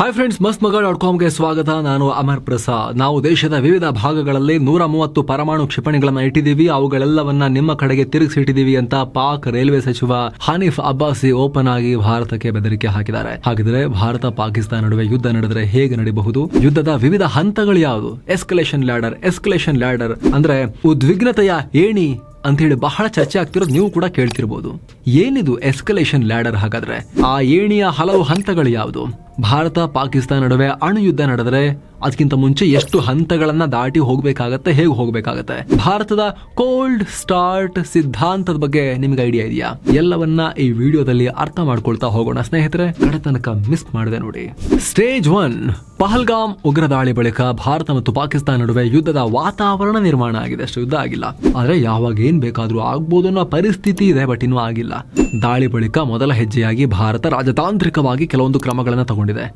Hi friends ಮಸ್ತ್ ಮಗ dot ಕಾಮ್ಗೆ ಸ್ವಾಗತ. ನಾನು ಅಮರ್ ಪ್ರಸಾದ್. ನಾವು ದೇಶದ ವಿವಿಧ ಭಾಗಗಳಲ್ಲಿ ನೂರ ಮೂವತ್ತು ಪರಮಾಣು ಕ್ಷಿಪಣಿಗಳನ್ನು ಇಟ್ಟಿದ್ದೀವಿ. ಅವುಗಳೆಲ್ಲವನ್ನ ನಿಮ್ಮ ಕಡೆಗೆ ತಿರುಗಿಸಿಟ್ಟಿದ್ದೀವಿ ಅಂತ ಪಾಕ್ ರೈಲ್ವೆ ಸಚಿವ ಹನೀಫ್ ಅಬ್ಬಾಸಿ ಓಪನ್ ಆಗಿ ಭಾರತಕ್ಕೆ ಬೆದರಿಕೆ ಹಾಕಿದ್ದಾರೆ. ಹಾಗಿದ್ರೆ ಭಾರತ ಪಾಕಿಸ್ತಾನ ನಡುವೆ ಯುದ್ಧ ನಡೆದರೆ ಹೇಗೆ ನಡೆಯಬಹುದು ಯುದ್ಧದ ವಿವಿಧ ಹಂತಗಳು ಯಾವುದು? ಎಸ್ಕಲೇಷನ್ ಲ್ಯಾಡರ್ ಎಸ್ಕಲೇಷನ್ ಲ್ಯಾಡರ್ ಅಂದ್ರೆ ಉದ್ವಿಗ್ನತೆಯ ಏಣಿ ಅಂತ ಹೇಳಿ ಬಹಳ ಚರ್ಚೆ ಆಗ್ತಿರೋದು ನೀವು ಕೂಡ ಕೇಳ್ತಿರ್ಬೋದು. ಏನಿದು ಎಸ್ಕಲೇಷನ್ ಲ್ಯಾಡರ್ ಹಾಗಾದ್ರೆ? ಆ ಏಣಿಯ ಹಲವು ಹಂತಗಳು ಯಾವುದು? ಭಾರತ, ಪಾಕಿಸ್ತಾನ ನಡುವೆ ಅಣು ಯುದ್ಧ ನಡೆದರೆ ಅದಕ್ಕಿಂತ ಮುಂಚೆ ಎಷ್ಟು ಹಂತಗಳನ್ನ ದಾಟಿ ಹೋಗ್ಬೇಕಾಗತ್ತೆ, ಹೇಗೆ ಹೋಗಬೇಕಾಗತ್ತೆ? ಭಾರತದ ಕೋಲ್ಡ್ ಸ್ಟಾರ್ಟ್ ಸಿದ್ಧಾಂತದ ಬಗ್ಗೆ ನಿಮ್ಗೆ ಐಡಿಯಾ ಇದೆಯಾ? ಎಲ್ಲವನ್ನ ಈ ವಿಡಿಯೋದಲ್ಲಿ ಅರ್ಥ ಮಾಡ್ಕೊಳ್ತಾ ಹೋಗೋಣ. ಸ್ನೇಹಿತರೆ, ಕಡೆತನಕ ಮಿಸ್ ಮಾಡಿದೆ ನೋಡಿ. ಸ್ಟೇಜ್ ಒನ್, ಪಹಲ್ಗಾಮ್ ಉಗ್ರ ದಾಳಿ ಬಳಿಕ ಭಾರತ ಮತ್ತು ಪಾಕಿಸ್ತಾನ ನಡುವೆ ಯುದ್ಧದ ವಾತಾವರಣ ನಿರ್ಮಾಣ ಆಗಿದೆ. ಅಷ್ಟು ಯುದ್ಧ ಆಗಿಲ್ಲ. ಆದ್ರೆ ಯಾವಾಗ ಏನ್ ಬೇಕಾದ್ರೂ ಆಗ್ಬೋದು ಅನ್ನೋ ಪರಿಸ್ಥಿತಿ ಇದೆ ಬಟ್ ಇನ್ನೂ ಆಗಿಲ್ಲ. ದಾಳಿ ಬಳಿಕ ಮೊದಲ ಹೆಜ್ಜೆಯಾಗಿ ಭಾರತ ರಾಜತಾಂತ್ರಿಕವಾಗಿ ಕೆಲವೊಂದು ಕ್ರಮಗಳನ್ನು ತಗೊಂಡಿದೆ.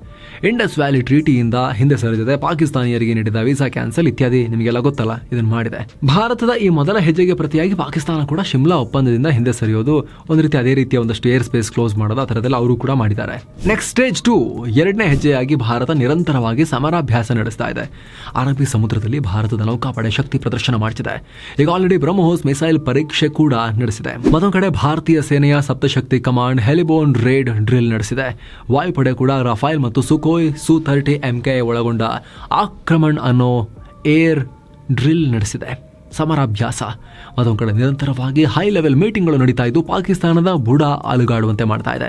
ಇಂಡಸ್ ವ್ಯಾಲಿ ಟ್ರೀಟಿಯಿಂದ ಹಿಂದೆ ಸರಿದಿದೆ. ಪಾಕಿಸ್ತಾನಿಯರಿಗೆ ನೀಡಿದ ವೀಸಾ ಕ್ಯಾನ್ಸಲ್ ಇತ್ಯಾದಿ ನಿಮಗೆಲ್ಲ ಗೊತ್ತಲ್ಲ, ಇದನ್ನು ಮಾಡಿದೆ. ಭಾರತದ ಈ ಮೊದಲ ಹೆಜ್ಜೆಗೆ ಪ್ರತಿಯಾಗಿ ಪಾಕಿಸ್ತಾನ ಕೂಡ ಶಿಮ್ಲಾ ಒಪ್ಪಂದದಿಂದ ಹಿಂದೆ ಸರಿಯೋದು, ಒಂದು ರೀತಿ ಅದೇ ರೀತಿಯ ಒಂದಷ್ಟು ಏರ್ ಸ್ಪೇಸ್ ಕ್ಲೋಸ್ ಮಾಡೋದು ಆ ಥರದಲ್ಲಿ ಅವರು ಕೂಡ ಮಾಡಿದ್ದಾರೆ. ನೆಕ್ಸ್ಟ್ ಸ್ಟೇಜ್ ಟು ಎರಡನೇ ಹೆಜ್ಜೆಯಾಗಿ ಭಾರತ ನಿರಂತರವಾಗಿ ಸಮರಾಭ್ಯಾಸ ನಡೆಸ್ತಾ ಇದೆ. ಅರಬ್ಬಿ ಸಮುದ್ರದಲ್ಲಿ ಭಾರತದ ನೌಕಾಪಡೆ ಶಕ್ತಿ ಪ್ರದರ್ಶನ ಮಾಡಿಸಿದೆ ಈಗ ಆಲ್ರೆಡಿ ಬ್ರಹ್ಮೋಸ್ ಮಿಸೈಲ್ ಪರೀಕ್ಷೆ ಕೂಡ ನಡೆಸಿದೆ. ಮತ್ತೊಂದು ಕಡೆ ಭಾರತೀಯ ಸೇನೆಯ Saptashakti command heliborne raid drill ನಡೆಸಿದೆ. ವಾಯುಪಡೆ ಕೂಡ ರಫೈಲ್ ಮತ್ತು ಸುಕೋಯ್ ಸು ಥರ್ಟಿ ಎಂಕೆ ಒಳಗೊಂಡ ಆಕ್ರಮಣ್ ಅನ್ನೋ ಏರ್ ಡ್ರಿಲ್ ನಡೆಸಿದೆ. ಸಮರಾಭ್ಯಾಸ. ಅದೊಂದು ಕಡೆ ನಿರಂತರವಾಗಿ ಹೈ ಲೆವೆಲ್ ಮೀಟಿಂಗ್ಗಳು ನಡೀತಾ ಇದ್ದು ಪಾಕಿಸ್ತಾನದ ಬುಡ ಅಲುಗಾಡುವಂತೆ ಮಾಡ್ತಾ ಇದೆ.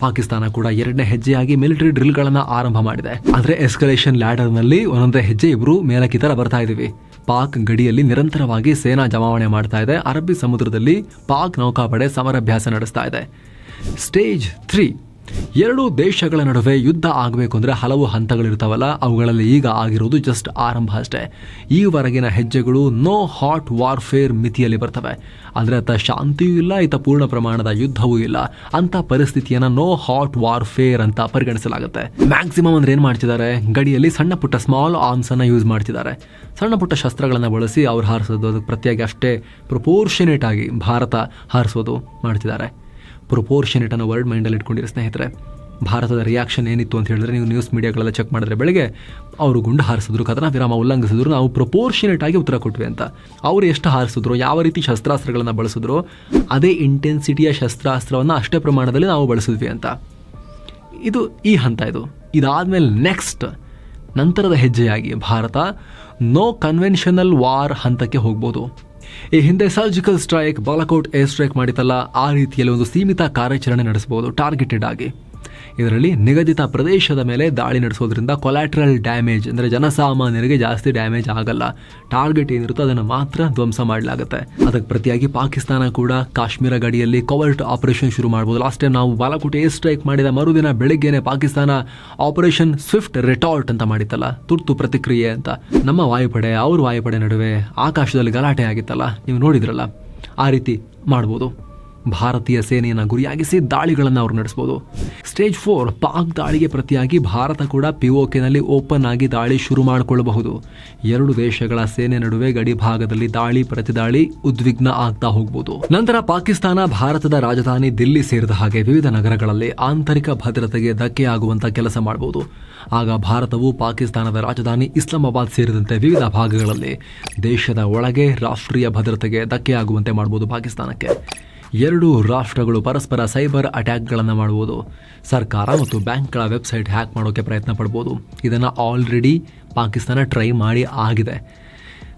ಪಾಕಿಸ್ತಾನ ಕೂಡ ಎರಡನೇ ಹೆಜ್ಜೆಯಾಗಿ ಮಿಲಿಟರಿ ಡ್ರಿಲ್ಗಳನ್ನು ಆರಂಭ ಮಾಡಿದೆ. ಆದರೆ ಎಸ್ಕಲೇಷನ್ ಲ್ಯಾಡರ್ನಲ್ಲಿ ಒಂದೊಂದೇ ಹೆಜ್ಜೆ ಇಬ್ಬರು ಮೇಲಕ್ಕೆ ತರ ಬರ್ತಾ ಇದೀವಿ ಪಾಕ್ ಗಡಿಯಲ್ಲಿ ನಿರಂತರವಾಗಿ ಸೇನಾ ಜಮಾವಣೆ ಮಾಡ್ತಾ ಇದೆ. ಅರಬ್ಬಿ ಸಮುದ್ರದಲ್ಲಿ ಪಾಕ್ ನೌಕಾಪಡೆ ಸಮರಾಭ್ಯಾಸ ನಡೆಸ್ತಾ ಇದೆ. ಸ್ಟೇಜ್ ತ್ರೀ ಎರಡು ದೇಶಗಳ ನಡುವೆ ಯುದ್ಧ ಆಗಬೇಕು ಅಂದರೆ ಹಲವು ಹಂತಗಳಿರ್ತಾವಲ್ಲ, ಅವುಗಳಲ್ಲಿ ಈಗ ಆಗಿರೋದು ಜಸ್ಟ್ ಆರಂಭ ಅಷ್ಟೇ. ಈವರೆಗಿನ ಹೆಜ್ಜೆಗಳು ನೋ ಹಾಟ್ ವಾರ್ಫೇರ್ ಮಿತಿಯಲ್ಲಿ ಬರ್ತವೆ. ಅಂದರೆ ಅತ್ತ ಶಾಂತಿಯೂ ಇಲ್ಲ, ಇತ್ತ ಪೂರ್ಣ ಪ್ರಮಾಣದ ಯುದ್ಧವೂ ಇಲ್ಲ. ಅಂತ ಪರಿಸ್ಥಿತಿಯನ್ನು ನೋ ಹಾಟ್ ವಾರ್ಫೇರ್ ಅಂತ ಪರಿಗಣಿಸಲಾಗುತ್ತೆ. ಮ್ಯಾಕ್ಸಿಮಮ್ ಅಂದ್ರೆ ಏನು ಮಾಡ್ತಿದ್ದಾರೆ? ಗಡಿಯಲ್ಲಿ ಸಣ್ಣ ಪುಟ್ಟ ಸ್ಮಾಲ್ ಆರ್ಮ್ಸ್ ಅನ್ನ ಯೂಸ್ ಮಾಡ್ತಿದ್ದಾರೆ. ಸಣ್ಣ ಪುಟ್ಟ ಶಸ್ತ್ರಗಳನ್ನು ಬಳಸಿ ಅವ್ರು ಹಾರಿಸೋದು ಅದಕ್ಕೆ ಪ್ರತಿಯಾಗಿ ಅಷ್ಟೇ ಪ್ರಪೋರ್ಷನೇಟ್ ಆಗಿ ಭಾರತ ಹಾರಿಸೋದು ಮಾಡ್ತಿದ್ದಾರೆ. ಪ್ರೊಪೋರ್ಷನೇಟ್ ಅನ್ನೋ ವರ್ಡ್ ಮೈಂಡಲ್ಲಿ ಇಟ್ಕೊಂಡಿರೋ ಸ್ನೇಹಿತರೆ. ಭಾರತದ ರಿಯಾಕ್ಷನ್ ಏನಿತ್ತು ಅಂತ ಹೇಳಿದ್ರೆ ನೀವು ನ್ಯೂಸ್ ಮೀಡಿಯಾಗಳೆಲ್ಲ ಚೆಕ್ ಮಾಡಿದ್ರೆ ಬೆಳಗ್ಗೆ ಅವರು ಗುಂಡು ಹಾರಿಸಿದ್ರು, ಕದನ ವಿರಾಮ ಉಲ್ಲಂಘಿಸಿದ್ರು, ನಾವು ಪ್ರೊಪೋರ್ಷನೇಟ್ ಆಗಿ ಉತ್ತರ ಕೊಟ್ವಿ ಅಂತ. ಅವರು ಎಷ್ಟು ಹಾರಿಸಿದ್ರು, ಯಾವ ರೀತಿ ಶಸ್ತ್ರಾಸ್ತ್ರಗಳನ್ನು ಬಳಸಿದ್ರು, ಅದೇ ಇಂಟೆನ್ಸಿಟಿಯ ಶಸ್ತ್ರಾಸ್ತ್ರವನ್ನು ಅಷ್ಟೇ ಪ್ರಮಾಣದಲ್ಲಿ ನಾವು ಬಳಸಿದ್ವಿ ಅಂತ. ಇದು ಈ ಹಂತ ಇದು. ಇದಾದಮೇಲೆ ನೆಕ್ಸ್ಟ್ ನಂತರದ ಹೆಜ್ಜೆಯಾಗಿ ಭಾರತ ನೋ ಕನ್ವೆನ್ಷನಲ್ ವಾರ್ ಹಂತಕ್ಕೆ ಹೋಗ್ಬೋದು. ಈ ಹಿಂದೆ surgical strike Balakot air strike ಮಾಡಿತಲ್ಲ, ಆ ರೀತಿಯಲ್ಲಿ ಒಂದು ಸೀಮಿತ ಕಾರ್ಯಾಚರಣೆ ನಡೆಸಬಹುದು, ಟಾರ್ಗೆಟೆಡ್ ಆಗಿ. ಇದರಲ್ಲಿ ನಿಗದಿತ ಪ್ರದೇಶದ ಮೇಲೆ ದಾಳಿ ನಡೆಸೋದ್ರಿಂದ ಕೊಲ್ಯಾಟ್ರಲ್ ಡ್ಯಾಮೇಜ್ ಅಂದರೆ ಜನಸಾಮಾನ್ಯರಿಗೆ ಜಾಸ್ತಿ ಡ್ಯಾಮೇಜ್ ಆಗಲ್ಲ. ಟಾರ್ಗೆಟ್ ಏನಿರುತ್ತೋ ಅದನ್ನು ಮಾತ್ರ ಧ್ವಂಸ ಮಾಡಲಾಗುತ್ತೆ. ಅದಕ್ಕೆ ಪ್ರತಿಯಾಗಿ ಪಾಕಿಸ್ತಾನ ಕೂಡ ಕಾಶ್ಮೀರ ಗಡಿಯಲ್ಲಿ ಕವರ್ಟ್ ಆಪರೇಷನ್ ಶುರು ಮಾಡ್ಬೋದು. ಲಾಸ್ಟ್ ಟೈಮ್ ನಾವು ಬಾಲಾಕೋಟೆ ಏರ್ ಸ್ಟ್ರೈಕ್ ಮಾಡಿದ ಮರುದಿನ ಬೆಳಿಗ್ಗೆನೆ ಪಾಕಿಸ್ತಾನ ಆಪರೇಷನ್ ಸ್ವಿಫ್ಟ್ ರೆಟಾರ್ಟ್ ಅಂತ ಮಾಡಿತ್ತಲ್ಲ. ತುರ್ತು ಪ್ರತಿಕ್ರಿಯೆ ಅಂತ. ನಮ್ಮ ವಾಯುಪಡೆ, ಅವ್ರ ವಾಯುಪಡೆ ನಡುವೆ ಆಕಾಶದಲ್ಲಿ ಗಲಾಟೆ ಆಗಿತ್ತಲ್ಲ. ನೀವು ನೋಡಿದ್ರಲ್ಲ? ಆ ರೀತಿ ಮಾಡ್ಬೋದು. ಭಾರತೀಯ ಸೇನೆಯನ್ನು ಗುರಿಯಾಗಿಸಿ ದಾಳಿಗಳನ್ನು ಅವರು ನಡೆಸಬಹುದು ಸ್ಟೇಜ್ ಫೋರ್ ಪಾಕ್ ದಾಳಿಗೆ ಪ್ರತಿಯಾಗಿ ಭಾರತ ಕೂಡ ಪಿಒಕೆನಲ್ಲಿ ಓಪನ್ ಆಗಿ ದಾಳಿ ಶುರು ಮಾಡಿಕೊಳ್ಳಬಹುದು ಎರಡು ದೇಶಗಳ ಸೇನೆ ನಡುವೆ ಗಡಿ ಭಾಗದಲ್ಲಿ ದಾಳಿ, ಪ್ರತಿದಾಳಿ ಉದ್ವಿಗ್ನ ಆಗ್ತಾ ಹೋಗ್ಬೋದು. ನಂತರ ಪಾಕಿಸ್ತಾನ, ಭಾರತದ ರಾಜಧಾನಿ ದಿಲ್ಲಿ ಸೇರಿದ ಹಾಗೆ ವಿವಿಧ ನಗರಗಳಲ್ಲಿ ಆಂತರಿಕ ಭದ್ರತೆಗೆ ಧಕ್ಕೆ ಆಗುವಂತ ಕೆಲಸ ಮಾಡಬಹುದು ಆಗ ಭಾರತವು ಪಾಕಿಸ್ತಾನದ ರಾಜಧಾನಿ ಇಸ್ಲಾಮಾಬಾದ್ ಸೇರಿದಂತೆ ವಿವಿಧ ಭಾಗಗಳಲ್ಲಿ ದೇಶದ ಒಳಗೆ ರಾಷ್ಟ್ರೀಯ ಭದ್ರತೆಗೆ ಧಕ್ಕೆ ಆಗುವಂತೆ ಮಾಡಬಹುದು ಪಾಕಿಸ್ತಾನಕ್ಕೆ. ಎರಡು ರಾಷ್ಟ್ರಗಳು ಪರಸ್ಪರ ಸೈಬರ್ ಅಟ್ಯಾಕ್ಗಳನ್ನು ಮಾಡ್ಬೋದು. ಸರ್ಕಾರ ಮತ್ತು ಬ್ಯಾಂಕ್ಗಳ ವೆಬ್ಸೈಟ್ ಹ್ಯಾಕ್ ಮಾಡೋಕ್ಕೆ ಪ್ರಯತ್ನ ಪಡ್ಬೋದು. ಇದನ್ನು ಆಲ್ರೆಡಿ ಪಾಕಿಸ್ತಾನ ಟ್ರೈ ಮಾಡಿ ಆಗಿದೆ.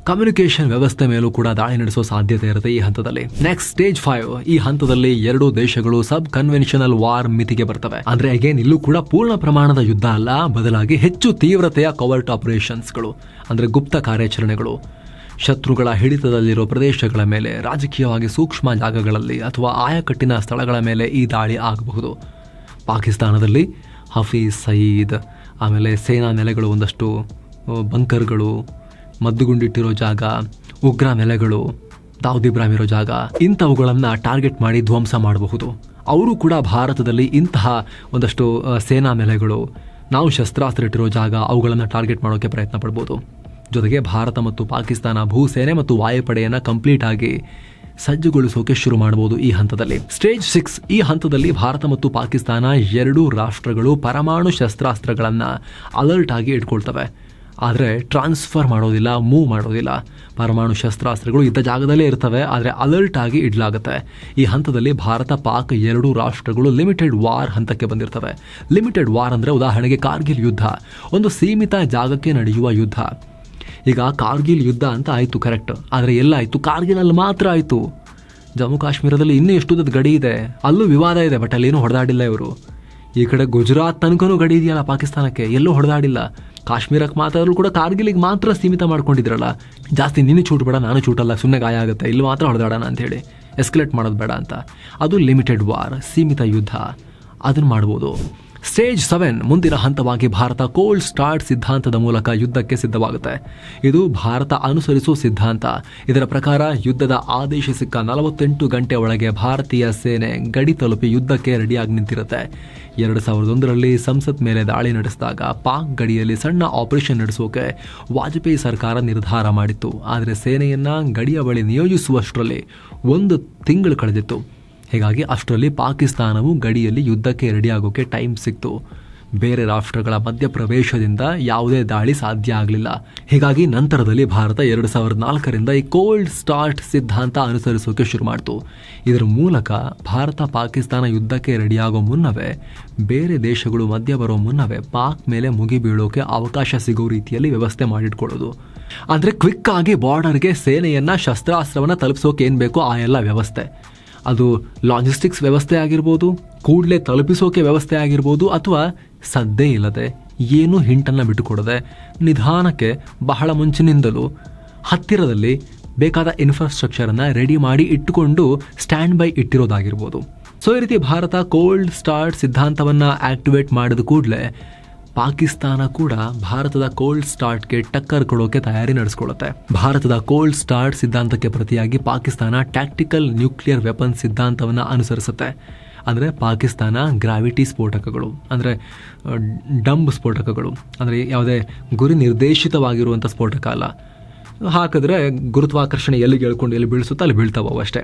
ಕಮ್ಯುನಿಕೇಷನ್ ವ್ಯವಸ್ಥೆ ಮೇಲೂ ಕೂಡ ದಾಳಿ ನಡೆಸೋ ಸಾಧ್ಯತೆ ಇರುತ್ತೆ ಈ ಹಂತದಲ್ಲಿ. ನೆಕ್ಸ್ಟ್ ಸ್ಟೇಜ್ ಫೈವ್ ಈ ಹಂತದಲ್ಲಿ ಎರಡೂ ದೇಶಗಳು ಸಬ್ ಕನ್ವೆನ್ಷನಲ್ ವಾರ್ ಮಿತಿಗೆ ಬರ್ತವೆ. ಅಂದ್ರೆ ಅಗೇನ್ ಇಲ್ಲೂ ಕೂಡ ಪೂರ್ಣ ಪ್ರಮಾಣದ ಯುದ್ಧ ಅಲ್ಲ. ಬದಲಾಗಿ ಹೆಚ್ಚು ತೀವ್ರತೆಯ ಕವರ್ಟ್ ಆಪರೇಷನ್ಸ್ಗಳು ಅಂದ್ರೆ ಗುಪ್ತ ಕಾರ್ಯಾಚರಣೆಗಳು. ಶತ್ರುಗಳ ಹಿಡಿತದಲ್ಲಿರೋ ಪ್ರದೇಶಗಳ ಮೇಲೆ, ರಾಜಕೀಯವಾಗಿ ಸೂಕ್ಷ್ಮ ಜಾಗಗಳಲ್ಲಿ ಅಥವಾ ಆಯಕಟ್ಟಿನ ಸ್ಥಳಗಳ ಮೇಲೆ ಈ ದಾಳಿ ಆಗಬಹುದು. ಪಾಕಿಸ್ತಾನದಲ್ಲಿ ಹಫೀಜ್ ಸಯೀದ್, ಆಮೇಲೆ ಸೇನಾ ನೆಲೆಗಳು ಒಂದಷ್ಟು ಬಂಕರ್ಗಳು ಮದ್ದುಗುಂಡಿಟ್ಟಿರೋ ಜಾಗ, ಉಗ್ರ ನೆಲೆಗಳು, ದಾವೂದ್ ಇಬ್ರಾಹಿಂ ಇರೋ ಜಾಗ, ಇಂಥವುಗಳನ್ನು ಟಾರ್ಗೆಟ್ ಮಾಡಿ ಧ್ವಂಸ ಮಾಡಬಹುದು. ಅವರು ಕೂಡ ಭಾರತದಲ್ಲಿ ಇಂತಹ ಒಂದಷ್ಟು ಸೇನಾ ನೆಲೆಗಳು, ನಾವು ಶಸ್ತ್ರಾಸ್ತ್ರ ಇಟ್ಟಿರೋ ಜಾಗ, ಅವುಗಳನ್ನು ಟಾರ್ಗೆಟ್ ಮಾಡೋಕ್ಕೆ ಪ್ರಯತ್ನ ಪಡ್ಬೋದು. ಜೊತೆಗೆ ಭಾರತ ಮತ್ತು ಪಾಕಿಸ್ತಾನ ಭೂಸೇನೆ ಮತ್ತು ವಾಯುಪಡೆಯನ್ನು ಕಂಪ್ಲೀಟ್ ಆಗಿ ಸಜ್ಜುಗೊಳಿಸೋಕೆ ಶುರು ಮಾಡಬಹುದು ಈ ಹಂತದಲ್ಲಿ. ಸ್ಟೇಜ್ ಸಿಕ್ಸ್ ಈ ಹಂತದಲ್ಲಿ ಭಾರತ ಮತ್ತು ಪಾಕಿಸ್ತಾನ ಎರಡೂ ರಾಷ್ಟ್ರಗಳು ಪರಮಾಣು ಶಸ್ತ್ರಾಸ್ತ್ರಗಳನ್ನು ಅಲರ್ಟ್ ಆಗಿ ಇಟ್ಕೊಳ್ತವೆ. ಆದರೆ ಟ್ರಾನ್ಸ್ಫರ್ ಮಾಡೋದಿಲ್ಲ ಮೂವ್ ಮಾಡೋದಿಲ್ಲ. ಪರಮಾಣು ಶಸ್ತ್ರಾಸ್ತ್ರಗಳು ಇದ್ದ ಜಾಗದಲ್ಲೇ ಇರ್ತವೆ, ಆದರೆ ಅಲರ್ಟ್ ಆಗಿ ಇಡಲಾಗುತ್ತೆ. ಈ ಹಂತದಲ್ಲಿ ಭಾರತ, ಪಾಕ್ ಎರಡೂ ರಾಷ್ಟ್ರಗಳು ಲಿಮಿಟೆಡ್ ವಾರ್ ಹಂತಕ್ಕೆ ಬಂದಿರ್ತವೆ. ಲಿಮಿಟೆಡ್ ವಾರ್ ಅಂದರೆ ಉದಾಹರಣೆಗೆ ಕಾರ್ಗಿಲ್ ಯುದ್ಧ. ಒಂದು ಸೀಮಿತ ಜಾಗಕ್ಕೆ ನಡೆಯುವ ಯುದ್ಧ. ಈಗ ಕಾರ್ಗಿಲ್ ಯುದ್ಧ ಅಂತ ಆಯಿತು ಕರೆಕ್ಟ್ ಆದರೆ ಎಲ್ಲಾಯಿತು ಕಾರ್ಗಿಲಲ್ಲಿ ಮಾತ್ರ ಆಯಿತು. ಜಮ್ಮು ಕಾಶ್ಮೀರದಲ್ಲಿ ಇನ್ನೂ ಎಷ್ಟು ಉದ್ದದ ಗಡಿ ಇದೆ. ಅಲ್ಲೂ ವಿವಾದ ಇದೆ ಬಟ್ ಅಲ್ಲೇನೂ ಹೊಡೆದಾಡಿಲ್ಲ ಇವರು. ಈ ಕಡೆ ಗುಜರಾತ್ ತನಕನೂ ಗಡಿ ಇದೆಯಲ್ಲ ಪಾಕಿಸ್ತಾನಕ್ಕೆ? ಎಲ್ಲೂ ಹೊಡೆದಾಡಿಲ್ಲ. ಕಾಶ್ಮೀರಕ್ಕೆ ಮಾತಾಡಲು ಕೂಡ ಕಾರ್ಗಿಲಿಗೆ ಮಾತ್ರ ಸೀಮಿತ ಮಾಡ್ಕೊಂಡಿದ್ರಲ್ಲ? ಜಾಸ್ತಿ ನೀನು ಚೂಟ್ ಬೇಡ, ನಾನು ಚೂಟಲ್ಲ ಸುಮ್ಮನೆ ಗಾಯ ಆಗುತ್ತೆ. ಇಲ್ಲಿ ಮಾತ್ರ ಹೊಡೆದಾಡೋಣ ಅಂಥೇಳಿ. ಎಸ್ಕಲೇಟ್ ಮಾಡೋದು ಬೇಡ ಅಂತ. ಅದು ಲಿಮಿಟೆಡ್ ವಾರ್ ಸೀಮಿತ ಯುದ್ಧ. ಅದನ್ನು ಮಾಡ್ಬೋದು. ಸ್ಟೇಜ್ ಸೆವೆನ್ ಮುಂದಿನ ಹಂತವಾಗಿ ಭಾರತ ಕೋಲ್ಡ್ ಸ್ಟಾರ್ಟ್ ಸಿದ್ಧಾಂತದ ಮೂಲಕ ಯುದ್ಧಕ್ಕೆ ಸಿದ್ಧವಾಗುತ್ತೆ. ಇದು ಭಾರತ ಅನುಸರಿಸುವ ಸಿದ್ಧಾಂತ. ಇದರ ಪ್ರಕಾರ ಯುದ್ಧದ ಆದೇಶ ಸಿಕ್ಕ ನಲವತ್ತೆಂಟು ಗಂಟೆ ಒಳಗೆ ಭಾರತೀಯ ಸೇನೆ ಗಡಿ ತಲುಪಿ ಯುದ್ಧಕ್ಕೆ ರೆಡಿಯಾಗಿ ನಿಂತಿರುತ್ತೆ. ಎರಡು ಸಾವಿರದ ಒಂದರಲ್ಲಿ ಸಂಸತ್ ಮೇಲೆ ದಾಳಿ ನಡೆಸಿದಾಗ ಪಾಕ್ ಗಡಿಯಲ್ಲಿ ಸಣ್ಣ ಆಪರೇಷನ್ ನಡೆಸೋಕೆ ವಾಜಪೇಯಿ ಸರ್ಕಾರ ನಿರ್ಧಾರ ಮಾಡಿತ್ತು. ಆದರೆ ಸೇನೆಯನ್ನ ಗಡಿಯ ಬಳಿ ನಿಯೋಜಿಸುವಷ್ಟರಲ್ಲಿ ಒಂದು ತಿಂಗಳು ಕಳೆದಿತ್ತು. ಹೀಗಾಗಿ ಅಷ್ಟರಲ್ಲಿ ಪಾಕಿಸ್ತಾನವು ಗಡಿಯಲ್ಲಿ ಯುದ್ಧಕ್ಕೆ ರೆಡಿಯಾಗೋಕ್ಕೆ ಟೈಮ್ ಸಿಕ್ತು. ಬೇರೆ ರಾಷ್ಟ್ರಗಳ ಮಧ್ಯಪ್ರವೇಶದಿಂದ ಯಾವುದೇ ದಾಳಿ ಸಾಧ್ಯ ಆಗಲಿಲ್ಲ. ಹೀಗಾಗಿ ನಂತರದಲ್ಲಿ ಭಾರತ ಎರಡು ಸಾವಿರದ ನಾಲ್ಕರಿಂದ ಈ ಕೋಲ್ಡ್ ಸ್ಟಾರ್ಟ್ ಸಿದ್ಧಾಂತ ಅನುಸರಿಸೋಕೆ ಶುರು ಮಾಡಿತು. ಇದರ ಮೂಲಕ ಭಾರತ ಪಾಕಿಸ್ತಾನ ಯುದ್ಧಕ್ಕೆ ರೆಡಿಯಾಗೋ ಮುನ್ನವೇ ಬೇರೆ ದೇಶಗಳು ಮಧ್ಯ ಬರೋ ಮುನ್ನವೇ ಪಾಕ್ ಮೇಲೆ ಮುಗಿಬೀಳೋಕೆ ಅವಕಾಶ ಸಿಗೋ ರೀತಿಯಲ್ಲಿ ವ್ಯವಸ್ಥೆ ಮಾಡಿಟ್ಕೊಳ್ಳೋದು. ಅಂದರೆ ಕ್ವಿಕ್ ಆಗಿ ಬಾರ್ಡರ್ಗೆ ಸೇನೆಯನ್ನು ಶಸ್ತ್ರಾಸ್ತ್ರವನ್ನು ತಲುಪಿಸೋಕೆ ಏನು ಬೇಕೋ ಆ ಎಲ್ಲ ವ್ಯವಸ್ಥೆ. ಅದು ಲಾಜಿಸ್ಟಿಕ್ಸ್ ವ್ಯವಸ್ಥೆ ಆಗಿರ್ಬೋದು, ಕೂಡಲೇ ತಲುಪಿಸೋಕೆ ವ್ಯವಸ್ಥೆ ಆಗಿರ್ಬೋದು ಅಥವಾ ಸದ್ದೇ ಇಲ್ಲದೆ ಏನೂ ಹಿಂಟನ್ನು ಬಿಟ್ಟುಕೊಡದೆ ನಿಧಾನಕ್ಕೆ ಬಹಳ ಮುಂಚಿನಿಂದಲೂ ಹತ್ತಿರದಲ್ಲಿ ಬೇಕಾದ ಇನ್ಫ್ರಾಸ್ಟ್ರಕ್ಚರನ್ನು ರೆಡಿ ಮಾಡಿ ಇಟ್ಟುಕೊಂಡು ಸ್ಟ್ಯಾಂಡ್ ಬೈ ಇಟ್ಟಿರೋದಾಗಿರ್ಬೋದು. ಸೊ ಈ ರೀತಿ ಭಾರತ ಕೋಲ್ಡ್ ಸ್ಟಾರ್ಟ್ ಸಿದ್ಧಾಂತವನ್ನು ಆಕ್ಟಿವೇಟ್ ಮಾಡಿದ ಕೂಡಲೇ ಪಾಕಿಸ್ತಾನ ಕೂಡ ಭಾರತದ ಕೋಲ್ಡ್ ಸ್ಟಾರ್ಟ್ಗೆ ಟಕ್ಕರ್ ಕೊಡೋಕೆ ತಯಾರಿ ನಡೆಸ್ಕೊಳ್ಳುತ್ತೆ. ಭಾರತದ ಕೋಲ್ಡ್ ಸ್ಟಾರ್ಟ್ ಸಿದ್ಧಾಂತಕ್ಕೆ ಪ್ರತಿಯಾಗಿ ಪಾಕಿಸ್ತಾನ ಟ್ಯಾಕ್ಟಿಕಲ್ ನ್ಯೂಕ್ಲಿಯರ್ ವೆಪನ್ ಸಿದ್ಧಾಂತವನ್ನು ಅನುಸರಿಸುತ್ತೆ. ಅಂದರೆ ಪಾಕಿಸ್ತಾನ ಗ್ರಾವಿಟಿ ಸ್ಫೋಟಕಗಳು, ಅಂದರೆ ಡಂಬ್ ಸ್ಫೋಟಕಗಳು, ಅಂದರೆ ಯಾವುದೇ ಗುರಿ ನಿರ್ದೇಶಿತವಾಗಿರುವಂಥ ಸ್ಫೋಟಕ ಅಲ್ಲ. ಹಾಕಿದ್ರೆ ಗುರುತ್ವಾಕರ್ಷಣೆ ಎಲ್ಲಿಗೆ ಹೇಳ್ಕೊಂಡು ಎಲ್ಲಿ ಬೀಳಿಸುತ್ತೋ ಅಲ್ಲಿ ಬೀಳ್ತಾವೆ ಅಷ್ಟೇ.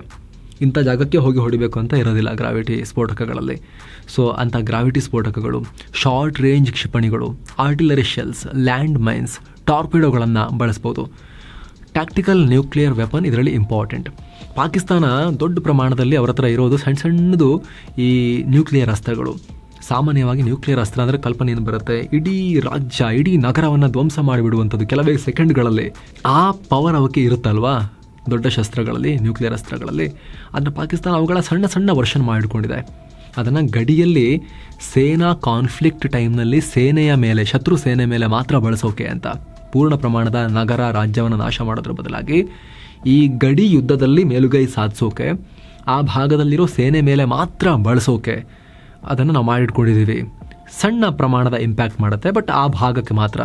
ಇಂಥ ಜಾಗಕ್ಕೆ ಹೋಗಿ ಹೊಡಿಬೇಕು ಅಂತ ಇರೋದಿಲ್ಲ ಗ್ರಾವಿಟಿ ಸ್ಫೋಟಕಗಳಲ್ಲಿ. ಸೊ ಅಂಥ ಗ್ರಾವಿಟಿ ಸ್ಫೋಟಕಗಳು ಶಾರ್ಟ್ ರೇಂಜ್ ಕ್ಷಿಪಣಿಗಳು ಆರ್ಟಿಲರಿ ಶೆಲ್ಸ್ ಲ್ಯಾಂಡ್ ಮೈನ್ಸ್ ಟಾರ್ಪಿಡೋಗಳನ್ನು ಬಳಸ್ಬೋದು. ಟ್ಯಾಕ್ಟಿಕಲ್ ನ್ಯೂಕ್ಲಿಯರ್ ವೆಪನ್ ಇದರಲ್ಲಿ ಇಂಪಾರ್ಟೆಂಟ್ ಪಾಕಿಸ್ತಾನ ದೊಡ್ಡ ಪ್ರಮಾಣದಲ್ಲಿ ಅವರ ಹತ್ರ ಇರೋದು ಸಣ್ಣ ಸಣ್ಣದು ಈ ನ್ಯೂಕ್ಲಿಯರ್ ಅಸ್ತ್ರಗಳು. ಸಾಮಾನ್ಯವಾಗಿ ನ್ಯೂಕ್ಲಿಯರ್ ಅಸ್ತ್ರ ಅಂದರೆ ಕಲ್ಪನೆ ಏನು ಬರುತ್ತೆ. ಇಡೀ ರಾಜ್ಯ, ಇಡೀ ನಗರವನ್ನು ಧ್ವಂಸ ಮಾಡಿಬಿಡುವಂಥದ್ದು ಕೆಲವೇ ಸೆಕೆಂಡ್ಗಳಲ್ಲಿ ಆ ಪವರ್ ಅವಕ್ಕೆ ಇರುತ್ತಲ್ವಾ? ದೊಡ್ಡ ಶಸ್ತ್ರಗಳಲ್ಲಿ, ನ್ಯೂಕ್ಲಿಯರ್ ಅಸ್ತ್ರಗಳಲ್ಲಿ. ಅದನ್ನು ಪಾಕಿಸ್ತಾನ ಅವುಗಳ ಸಣ್ಣ ಸಣ್ಣ ವರ್ಷನ್ ಮಾಡಿಕೊಂಡಿದೆ ಅದನ್ನು ಗಡಿಯಲ್ಲಿ ಸೇನಾ ಕಾನ್ಫ್ಲಿಕ್ಟ್ ಟೈಮ್ನಲ್ಲಿ ಸೇನೆಯ ಮೇಲೆ, ಶತ್ರು ಸೇನೆ ಮೇಲೆ ಮಾತ್ರ ಬಳಸೋಕೆ ಅಂತ. ಪೂರ್ಣ ಪ್ರಮಾಣದ ನಗರ ರಾಜ್ಯವನ್ನು ನಾಶ ಮಾಡೋದ್ರ ಬದಲಾಗಿ ಈ ಗಡಿ ಯುದ್ಧದಲ್ಲಿ ಮೇಲುಗೈ ಸಾಧಿಸೋಕೆ, ಆ ಭಾಗದಲ್ಲಿರೋ ಸೇನೆ ಮೇಲೆ ಮಾತ್ರ ಬಳಸೋಕೆ ಅದನ್ನು ನಾವು ಮಾಡಿಟ್ಕೊಂಡಿದ್ದೀವಿ ಸಣ್ಣ ಪ್ರಮಾಣದ ಇಂಪ್ಯಾಕ್ಟ್ ಮಾಡುತ್ತೆ ಬಟ್ ಆ ಭಾಗಕ್ಕೆ ಮಾತ್ರ.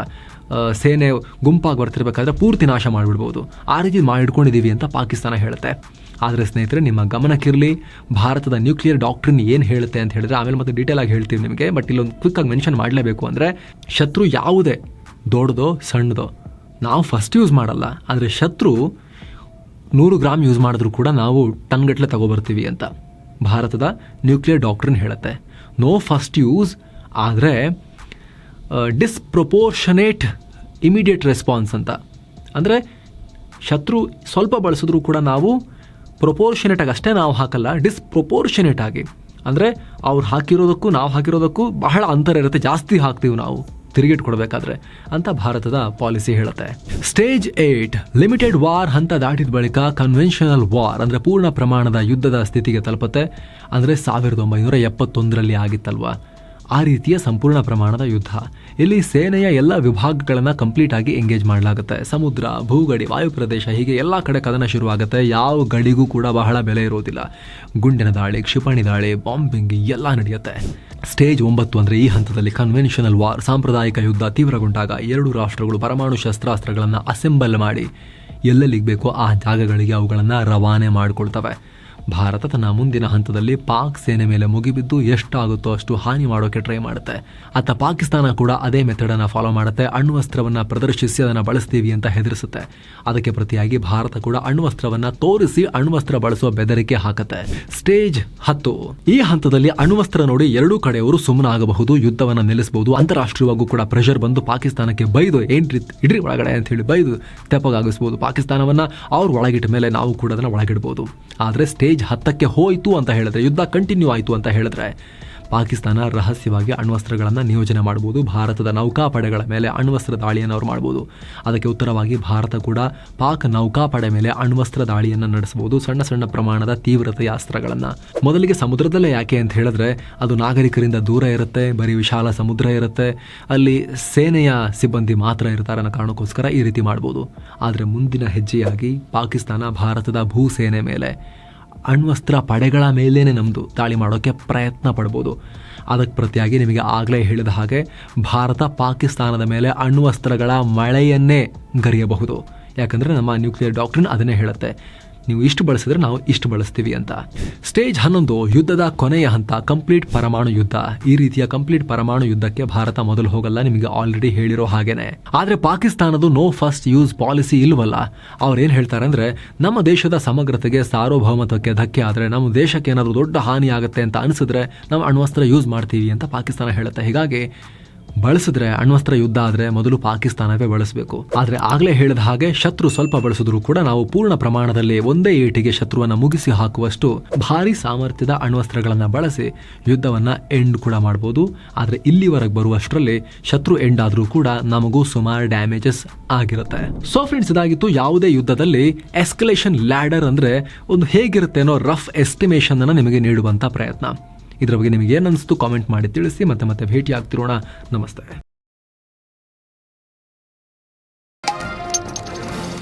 ಸೇನೆ ಗುಂಪಾಗಿ ಬರ್ತಿರ್ಬೇಕಾದ್ರೆ ಪೂರ್ತಿ ನಾಶ ಮಾಡಿಬಿಡ್ಬೋದು. ಆ ರೀತಿ ಮಾಡಿಟ್ಕೊಂಡಿದ್ದೀವಿ ಅಂತ ಪಾಕಿಸ್ತಾನ ಹೇಳುತ್ತೆ. ಆದರೆ ಸ್ನೇಹಿತರೆ, ನಿಮ್ಮ ಗಮನಕ್ಕಿರಲಿ, ಭಾರತದ ನ್ಯೂಕ್ಲಿಯರ್ ಡಾಕ್ಟ್ರಿನ್ ಏನು ಹೇಳುತ್ತೆ ಅಂತ ಹೇಳಿದ್ರೆ, ಆಮೇಲೆ ಮತ್ತೆ ಡೀಟೇಲ್ ಆಗಿ ಹೇಳ್ತೀವಿ ನಿಮಗೆ ಬಟ್ ಇಲ್ಲೊಂದು ಕ್ವಿಕ್ಕಾಗಿ ಮೆನ್ಷನ್ ಮಾಡಲೇಬೇಕು ಅಂದರೆ, ಶತ್ರು ಯಾವುದೇ, ದೊಡ್ಡದೋ, ಸಣ್ಣದೋ, ನಾವು ಫಸ್ಟ್ ಯೂಸ್ ಮಾಡಲ್ಲ, ಆದರೆ ಶತ್ರು ನೂರು ಗ್ರಾಮ್ ಯೂಸ್ ಮಾಡಿದ್ರೂ ಕೂಡ ನಾವು ಟನ್ಗಟ್ಟಲೆ ತಗೊಬರ್ತೀವಿ ಅಂತ ಭಾರತದ ನ್ಯೂಕ್ಲಿಯರ್ ಡಾಕ್ಟ್ರಿನ್ ಹೇಳುತ್ತೆ. ನೋ ಫಸ್ಟ್ ಯೂಸ್ ಆದರೆ ಡಿಸ್ಪ್ರೊಪೋರ್ಷನೇಟ್ ಇಮಿಡಿಯೇಟ್ ರೆಸ್ಪಾನ್ಸ್ ಅಂತ. ಅಂದರೆ ಶತ್ರು ಸ್ವಲ್ಪ ಬಳಸಿದ್ರೂ ಕೂಡ ನಾವು ಪ್ರೊಪೋರ್ಷನೇಟಾಗಿ ಅಷ್ಟೇ ನಾವು ಹಾಕಲ್ಲ ಡಿಸ್ಪ್ರೊಪೋರ್ಷನೇಟ್ ಆಗಿ. ಅಂದರೆ ಅವ್ರು ಹಾಕಿರೋದಕ್ಕೂ ನಾವು ಹಾಕಿರೋದಕ್ಕೂ ಬಹಳ ಅಂತರ ಇರುತ್ತೆ, ಜಾಸ್ತಿ ಹಾಕ್ತೀವಿ ನಾವು ತಿರುಗಿಟ್ ಕೊಡಬೇಕಾದ್ರೆ ಅಂತ ಭಾರತದ ಪಾಲಿಸಿ ಹೇಳುತ್ತೆ. ಸ್ಟೇಜ್ ಏಟ್ ಲಿಮಿಟೆಡ್ ವಾರ್ ಹಂತ ದಾಟಿದ ಬಳಿಕ ಕನ್ವೆನ್ಷನಲ್ ವಾರ್ ಅಂದರೆ ಪೂರ್ಣ ಪ್ರಮಾಣದ ಯುದ್ಧದ ಸ್ಥಿತಿಗೆ ತಲುಪುತ್ತೆ. ಅಂದರೆ ಸಾವಿರದ ಒಂಬೈನೂರ ಎಪ್ಪತ್ತೊಂದರಲ್ಲಿ ಆಗಿತ್ತಲ್ವಾ? ಆ ರೀತಿಯ ಸಂಪೂರ್ಣ ಪ್ರಮಾಣದ ಯುದ್ಧ. ಇಲ್ಲಿ ಸೇನೆಯ ಎಲ್ಲ ವಿಭಾಗಗಳನ್ನು ಕಂಪ್ಲೀಟ್ ಆಗಿ ಎಂಗೇಜ್ ಮಾಡಲಾಗುತ್ತೆ. ಸಮುದ್ರ, ಭೂಗಡಿ, ವಾಯು ಪ್ರದೇಶ ಹೀಗೆ ಎಲ್ಲ ಕಡೆ ಕದನ ಶುರುವಾಗುತ್ತೆ. ಯಾವ ಗಡಿಗೂ ಕೂಡ ಬಹಳ ಬೆಲೆ ಇರೋದಿಲ್ಲ. ಗುಂಡಿನ ದಾಳಿ, ಕ್ಷಿಪಣಿ ದಾಳಿ ಬಾಂಬಿಂಗ್ ಎಲ್ಲ ನಡೆಯುತ್ತೆ. ಸ್ಟೇಜ್ ಒಂಬತ್ತು ಅಂದರೆ ಈ ಹಂತದಲ್ಲಿ ಕನ್ವೆನ್ಷನಲ್ ವಾರ್ ಸಾಂಪ್ರದಾಯಿಕ ಯುದ್ಧ ತೀವ್ರಗೊಂಡಾಗ ಎರಡು ರಾಷ್ಟ್ರಗಳು ಪರಮಾಣು ಶಸ್ತ್ರಾಸ್ತ್ರಗಳನ್ನು ಅಸೆಂಬಲ್ ಮಾಡಿ. ಎಲ್ಲೆಲ್ಲಿಗೆ ಬೇಕೋ ಆ ಜಾಗಗಳಿಗೆ ಅವುಗಳನ್ನು ರವಾನೆ ಮಾಡಿಕೊಳ್ತವೆ. ಭಾರತ ತನ್ನ ಮುಂದಿನ ಹಂತದಲ್ಲಿ ಪಾಕ್ ಸೇನೆ ಮೇಲೆ ಮುಗಿಬಿದ್ದು ಎಷ್ಟಾಗುತ್ತೋ ಅಷ್ಟು ಹಾನಿ ಮಾಡೋಕೆ ಟ್ರೈ ಮಾಡುತ್ತೆ. ಅತ್ತ ಪಾಕಿಸ್ತಾನ ಕೂಡ ಅದೇ ಮೆಥಡ್ ಅನ್ನು ಫಾಲೋ ಮಾಡುತ್ತೆ. ಅಣ್ವಸ್ತ್ರವನ್ನ ಪ್ರದರ್ಶಿಸಿ, ಅದನ್ನು ಬಳಸ್ತೀವಿ ಅಂತ ಹೆದರಿಸುತ್ತೆ. ಅದಕ್ಕೆ ಪ್ರತಿಯಾಗಿ ಭಾರತ ಕೂಡ ಅಣ್ವಸ್ತ್ರವನ್ನ ತೋರಿಸಿ ಅಣ್ವಸ್ತ್ರ ಬಳಸುವ ಬೆದರಿಕೆ ಹಾಕುತ್ತೆ. ಸ್ಟೇಜ್ ಹತ್ತು. ಈ ಹಂತದಲ್ಲಿ ಅಣ್ವಸ್ತ್ರ ನೋಡಿ ಎರಡೂ ಕಡೆಯವರು ಸುಮ್ಮನಾಗಬಹುದು, ಯುದ್ಧವನ್ನ ನಿಲ್ಲಿಸಬಹುದು. ಅಂತಾರಾಷ್ಟ್ರೀಯವಾಗೂ ಕೂಡ ಪ್ರೆಷರ್ ಬಂದು ಪಾಕಿಸ್ತಾನಕ್ಕೆ ಬೈದು, ಏನ್ರಿ ಇಡ್ರಿ ಒಳಗಡೆ? ಅಂತ ಹೇಳಿ ಬೈದು ತೆಪ್ಪಗಾಗಿಸ್ಬೋದು ಪಾಕಿಸ್ತಾನವನ್ನ. ಅವ್ರು ಒಳಗಿಟ್ಟ ಮೇಲೆ ನಾವು ಕೂಡ ಅದನ್ನ ಒಳಗಿಡ್ಬೋದು. ಆದರೆ ಸ್ಟೇಜ್ ಹತ್ತಕ್ಕೆ ಹೋಯಿತು ಅಂತ ಹೇಳಿದ್ರೆ, ಯುದ್ಧ ಕಂಟಿನ್ಯೂ ಆಯಿತು ಅಂತ ಹೇಳಿದ್ರೆ, ಪಾಕಿಸ್ತಾನ ರಹಸ್ಯವಾಗಿ ಅಣ್ವಸ್ತ್ರಗಳನ್ನು ನಿಯೋಜನೆ ಮಾಡಬಹುದು ಭಾರತದ ನೌಕಾಪಡೆಗಳ ಮೇಲೆ ಅಣ್ವಸ್ತ್ರ ದಾಳಿಯನ್ನು ಅವರು ಮಾಡಬಹುದು ಅದಕ್ಕೆ ಉತ್ತರವಾಗಿ ಭಾರತ ಕೂಡ ಪಾಕ್ ನೌಕಾಪಡೆ ಮೇಲೆ ಅಣ್ವಸ್ತ್ರ ದಾಳಿಯನ್ನು ನಡೆಸಬಹುದು ಸಣ್ಣ ಸಣ್ಣ ಪ್ರಮಾಣದ ತೀವ್ರತೆಯ ಅಸ್ತ್ರಗಳನ್ನು. ಮೊದಲಿಗೆ ಸಮುದ್ರದಲ್ಲೇ ಯಾಕೆ ಅಂತ ಹೇಳಿದ್ರೆ, ಅದು ನಾಗರಿಕರಿಂದ ದೂರ ಇರುತ್ತೆ, ಬರೀ ವಿಶಾಲ ಸಮುದ್ರ ಇರುತ್ತೆ, ಅಲ್ಲಿ ಸೇನೆಯ ಸಿಬ್ಬಂದಿ ಮಾತ್ರ ಇರ್ತಾರೆ ಅನ್ನೋ ಕಾರಣಕ್ಕೋಸ್ಕರ ಈ ರೀತಿ ಮಾಡ್ಬೋದು. ಆದರೆ ಮುಂದಿನ ಹೆಜ್ಜೆಯಾಗಿ ಪಾಕಿಸ್ತಾನ, ಭಾರತದ ಭೂಸೇನೆ ಮೇಲೆ ಅಣ್ವಸ್ತ್ರ ಪಡೆಗಳ ಮೇಲೇ ನಮ್ಮದು ದಾಳಿ ಮಾಡೋಕ್ಕೆ ಪ್ರಯತ್ನ ಪಡ್ಬೋದು. ಅದಕ್ಕೆ ಪ್ರತಿಯಾಗಿ ನಿಮಗೆ ಆಗಲೇ ಹೇಳಿದ ಹಾಗೆ ಭಾರತ ಪಾಕಿಸ್ತಾನದ ಮೇಲೆ ಅಣ್ವಸ್ತ್ರಗಳ ಮಳೆಯನ್ನೇ ಗರಿಯಬಹುದು. ಯಾಕಂದರೆ ನಮ್ಮ ನ್ಯೂಕ್ಲಿಯರ್ ಡಾಕ್ಟ್ರಿನ್ ಅದನ್ನೇ ಹೇಳುತ್ತೆ. ನೀವು ಇಷ್ಟು ಬಳಸಿದ್ರೆ ನಾವು ಇಷ್ಟು ಬಳಸ್ತೀವಿ ಅಂತ. ಸ್ಟೇಜ್ ಹನ್ನೊಂದು, ಯುದ್ಧದ ಕೊನೆಯ ಹಂತ, ಕಂಪ್ಲೀಟ್ ಪರಮಾಣು ಯುದ್ಧ. ಈ ರೀತಿಯ ಕಂಪ್ಲೀಟ್ ಪರಮಾಣು ಯುದ್ಧಕ್ಕೆ ಭಾರತ ಮೊದಲು ಹೋಗಲ್ಲ, ನಿಮಗೆ ಆಲ್ರೆಡಿ ಹೇಳಿರೋ ಹಾಗೇನೆ. ಆದ್ರೆ ಪಾಕಿಸ್ತಾನದು ನೋ ಫಸ್ಟ್ ಯೂಸ್ ಪಾಲಿಸಿ ಇಲ್ವಲ್ಲ? ಅವ್ರು ಏನ್ ಹೇಳ್ತಾರೆ ಅಂದ್ರೆ ನಮ್ಮ ದೇಶದ ಸಮಗ್ರತೆಗೆ, ಸಾರ್ವಭೌಮತ್ವಕ್ಕೆ ಧಕ್ಕೆ ಆದರೆ, ನಮ್ಮ ದೇಶಕ್ಕೆ ಏನಾದರೂ ದೊಡ್ಡ ಹಾನಿ ಆಗುತ್ತೆ ಅಂತ ಅನಿಸಿದ್ರೆ, ನಾವು ಅಣ್ವಸ್ತ್ರ ಯೂಸ್ ಮಾಡ್ತೀವಿ ಅಂತ ಪಾಕಿಸ್ತಾನ ಹೇಳುತ್ತೆ. ಹೀಗಾಗಿ ಬಳಸಿದ್ರೆ ಅಣ್ವಸ್ತ್ರ ಯುದ್ಧ ಆದ್ರೆ ಮೊದಲು ಪಾಕಿಸ್ತಾನವೇ ಬಳಸಬೇಕು. ಆದ್ರೆ ಆಗ್ಲೇ ಹೇಳಿದ ಹಾಗೆ ಶತ್ರು ಸ್ವಲ್ಪ ಬಳಸಿದ್ರು ಕೂಡ ನಾವು ಪೂರ್ಣ ಪ್ರಮಾಣದಲ್ಲಿ ಒಂದೇ ಏಟಿಗೆ ಶತ್ರುವನ್ನ ಮುಗಿಸಿ ಹಾಕುವಷ್ಟು ಭಾರಿ ಸಾಮರ್ಥ್ಯದ ಅಣ್ವಸ್ತ್ರಗಳನ್ನ ಬಳಸಿ ಯುದ್ಧವನ್ನ ಎಂಡ್ ಕೂಡ ಮಾಡಬಹುದು ಆದ್ರೆ ಇಲ್ಲಿವರೆಗೆ ಬರುವಷ್ಟರಲ್ಲಿ ಶತ್ರು ಎಂಡ್ ಆದ್ರೂ ಕೂಡ ನಮಗೂ ಸುಮಾರು ಡ್ಯಾಮೇಜಸ್ ಆಗಿರುತ್ತೆ. ಸೊ ಫ್ರೆಂಡ್ಸ್ ಇದಾಗಿತ್ತು ಯಾವುದೇ ಯುದ್ಧದಲ್ಲಿ ಎಸ್ಕಲೇಷನ್ ಲ್ಯಾಡರ್ ಅಂದ್ರೆ ಒಂದು ಹೇಗಿರುತ್ತೆ ಅನ್ನೋ ರಫ್ ಎಸ್ಟಿಮೇಷನ್ ಅನ್ನ ನಿಮಗೆ ನೀಡುವಂತ ಪ್ರಯತ್ನ. ಇದರ ಬಗ್ಗೆ ನಿಮಗೆ ಏನು ಅನಿಸ್ತು ಕಾಮೆಂಟ್ ಮಾಡಿ ತಿಳಿಸಿ ಮತ್ತೆ ಮತ್ತೆ ಭೇಟಿ ಆಗ್ತಿರೋಣ ನಮಸ್ತೆ.